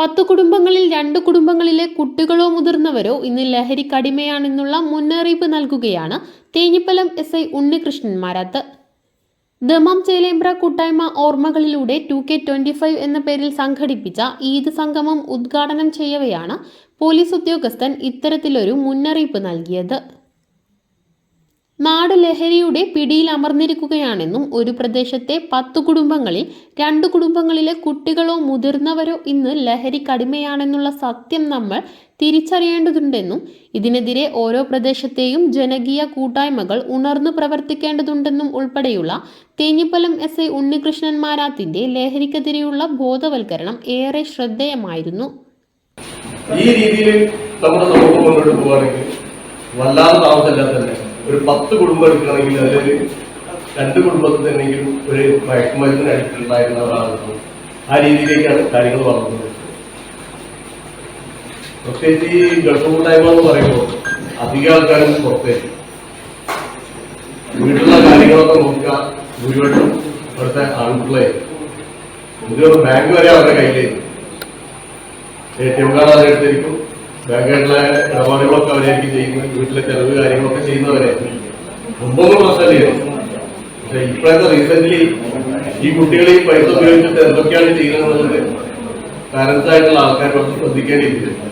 പത്തു കുടുംബങ്ങളിൽ രണ്ട് കുടുംബങ്ങളിലെ കുട്ടികളോ മുതിർന്നവരോ ഇന്ന് ലഹരിക്കടിമയാണെന്നുള്ള മുന്നറിയിപ്പ് നൽകുകയാണ് Thenhipalam S I Unnikrishnan Marath. Dammam Chelembra കൂട്ടായ്മ ഓർമ്മകളിലൂടെ ടു കെ ട്വന്റി ഫൈവ് എന്ന പേരിൽ സംഘടിപ്പിച്ച ഈദ് സംഗമം ഉദ്ഘാടനം ചെയ്യവെയാണ് പോലീസ് ഉദ്യോഗസ്ഥൻ ഇത്തരത്തിലൊരു മുന്നറിയിപ്പ് നൽകിയത്. നാട് ലഹരിയുടെ പിടിയിൽ അമർന്നിരിക്കുകയാണെന്നും ഒരു പ്രദേശത്തെ പത്ത് കുടുംബങ്ങളിൽ രണ്ട് കുടുംബങ്ങളിലെ കുട്ടികളോ മുതിർന്നവരോ ഇന്ന് ലഹരി കടിമയാണെന്നുള്ള സത്യം നമ്മൾ തിരിച്ചറിയേണ്ടതുണ്ടെന്നും ഇതിനെതിരെ ഓരോ പ്രദേശത്തെയും ജനകീയ കൂട്ടായ്മകൾ ഉണർന്നു പ്രവർത്തിക്കേണ്ടതുണ്ടെന്നും ഉൾപ്പെടെയുള്ള തേഞ്ഞിപ്പലം എസ് ഐ ഉണ്ണികൃഷ്ണൻ മാരാത്തിന്റെ ലഹരിക്കെതിരെയുള്ള ബോധവൽക്കരണം ഏറെ ശ്രദ്ധേയമായിരുന്നു. ഈ രീതിയിൽ നമ്മുടെ സമൂഹം മുന്നോട്ട് പോവുകയാണെങ്കിൽ വല്ലാതെ താമസമില്ലാത്ത ഒരു പത്ത് കുടുംബം എടുക്കണമെങ്കിൽ അതിൽ രണ്ട് കുടുംബത്തിൽ തന്നെയെങ്കിലും ഒരു മയക്കുമരുന്നിന് അടിപ്പിട്ടുണ്ടായിരുന്ന ഒരാളാണ് ആ രീതിയിലേക്കാണ് കാര്യങ്ങൾ വളർന്നത് പ്രത്യേകിച്ച് ഈ ഗൾഫ് കൂട്ടായ്മ എന്ന് പറയുമ്പോൾ അധിക ആൾക്കാരും പുറത്തേക്ക്. വീട്ടിലുള്ള കാര്യങ്ങളൊക്കെ നോക്കുക. ഭൂരിപക്ഷം ഇവിടുത്തെ ആൺപിള്ളേ. ഇതിലൊരു ബാങ്ക് വരെ അവരുടെ കയ്യിലേക്ക്? എ ടി എം കാർഡ് അവരെടുത്തിരിക്കും. ബാങ്കായിട്ടുള്ള ഇടപാടുകളൊക്കെ അവരായിരിക്കും ചെയ്യുന്നത് വീട്ടിലെ ചെലവ് കാര്യങ്ങളൊക്കെ ചെയ്യുന്നവരെ. മുമ്പൊന്നും പ്രശ്നമില്ലായിരുന്നു പക്ഷെ ഇപ്പോഴത്തെ റീസെന്റ് ഈ കുട്ടികൾ ഈ പൈസ ഉപയോഗിച്ചിട്ട് എന്തൊക്കെയാണ് ചെയ്യുന്നത് പാരന്റ്സ് ആയിട്ടുള്ള ആൾക്കാർ കുറച്ച് ശ്രദ്ധിക്കേണ്ടിയിരിക്കുന്നു.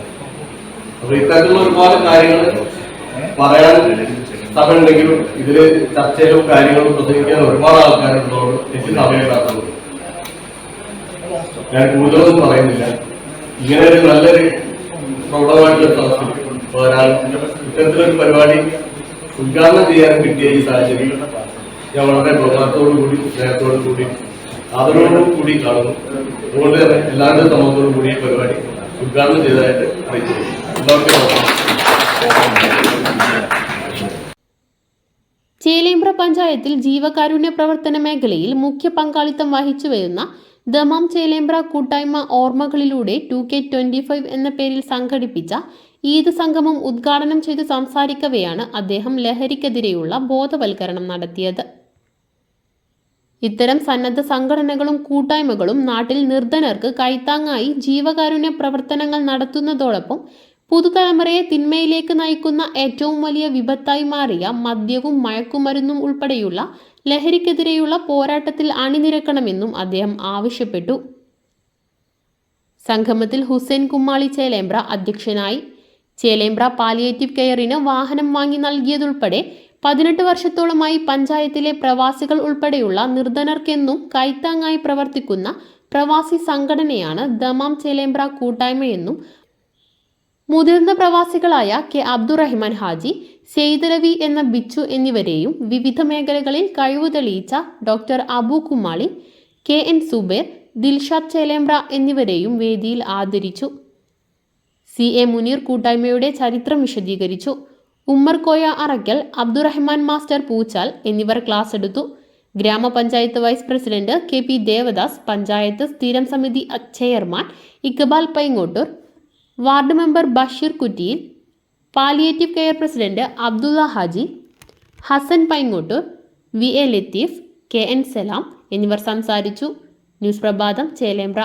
അപ്പൊ ഇത്തരത്തിലുള്ള ഒരുപാട് കാര്യങ്ങൾ പറയാൻ സമയമുണ്ടെങ്കിലും ഇതിൽ ചർച്ചയിലും കാര്യങ്ങളും പ്രസംഗിക്കാൻ ഒരുപാട് ആൾക്കാരുള്ളതുകൊണ്ട് എനിക്ക് സമയമില്ലാത്തത് ഞാൻ കൂടുതലൊന്നും പറയുന്നില്ല. ഇങ്ങനെ ഒരു നല്ലൊരു പ്രൗഢമായിട്ടുള്ള സദസ്സിൽ ഒരാൾ ഇത്തരത്തിലൊരു പരിപാടി ഉദ്ഘാടനം ചെയ്യാൻ കിട്ടിയ ഈ സാഹചര്യം ഞാൻ വളരെ ബഹുമാനത്തോടു കൂടി സ്നേഹത്തോടു കൂടി ആദരവോടും കൂടി കാണുന്നു അതുകൊണ്ട് തന്നെ എല്ലാവരുടെ സമ്മതത്തോടു കൂടി ഈ പരിപാടി ഉദ്ഘാടനം ചെയ്തതായിട്ട് ചേലേമ്പ്ര പഞ്ചായത്തിൽ ജീവകാരുണ്യ പ്രവർത്തന മേഖലയിൽ മുഖ്യ പങ്കാളിത്തം വഹിച്ചു വരുന്ന ദമാം ചേലേമ്പ്ര കൂട്ടായ്മ ഓർമ്മകളിലൂടെ ടു കെ ട്വന്റി ഫൈവ് എന്ന പേരിൽ സംഘടിപ്പിച്ച ഈദ് സംഗമം ഉദ്ഘാടനം ചെയ്ത് സംസാരിക്കവെയാണ് അദ്ദേഹം ലഹരിക്കെതിരെയുള്ള ബോധവൽക്കരണം നടത്തിയത്. ഇത്തരം സന്നദ്ധ സംഘടനകളും കൂട്ടായ്മകളും നാട്ടിൽ നിർധനർക്ക് കൈത്താങ്ങായി ജീവകാരുണ്യ പ്രവർത്തനങ്ങൾ നടത്തുന്നതോടൊപ്പം പുതുതലമുറയെ തിന്മയിലേക്ക് നയിക്കുന്ന ഏറ്റവും വലിയ വിപത്തായി മാറിയ മദ്യവും മയക്കുമരുന്നും ഉൾപ്പെടെയുള്ള ലഹരിക്കെതിരെയുള്ള പോരാട്ടത്തിൽ അണിനിരക്കണമെന്നും അദ്ദേഹം ആവശ്യപ്പെട്ടു. സംഗമത്തിൽ ഹുസൈൻ കുമ്മാളി ചേലേമ്പ്ര അധ്യക്ഷനായി. ചേലേമ്പ്ര പാലിയേറ്റീവ് കെയറിന് വാഹനം വാങ്ങി നൽകിയതുൾപ്പെടെ പതിനെട്ട് വർഷത്തോളമായി പഞ്ചായത്തിലെ പ്രവാസികൾ ഉൾപ്പെടെയുള്ള നിർധനർക്കെന്നും കൈത്താങ്ങായി പ്രവർത്തിക്കുന്ന പ്രവാസി സംഘടനയാണ് ദമാം ചേലേമ്പ്ര കൂട്ടായ്മയെന്നും മുതിർന്ന പ്രവാസികളായ കെ അബ്ദുറഹിമാൻ ഹാജി സെയ്ദലവി എന്ന ബിച്ചു എന്നിവരെയും വിവിധ മേഖലകളിൽ കഴിവ് തെളിയിച്ച doctor Abu Kumali K N Subair Dilshad Chelembra എന്നിവരെയും വേദിയിൽ ആദരിച്ചു. സി എ മുനീർ കൂട്ടായ്മയുടെ ചരിത്രം വിശദീകരിച്ചു. ഉമ്മർ കോയ അറക്കൽ അബ്ദുറഹ്മാൻ മാസ്റ്റർ പൂച്ചാൽ എന്നിവർ ക്ലാസ് എടുത്തു. Grama panchayat vice president K P Devadas panchayat സ്ഥിരം സമിതി chairman Iqbal Paingottoor ward member Basheer Kuttiyil palliative care president Abdulla Haji Hasan Paingottoor V A Latheef K N Salam എന്നിവർ സംസാരിച്ചു. News പ്രഭാതം ചേലേമ്പ്ര.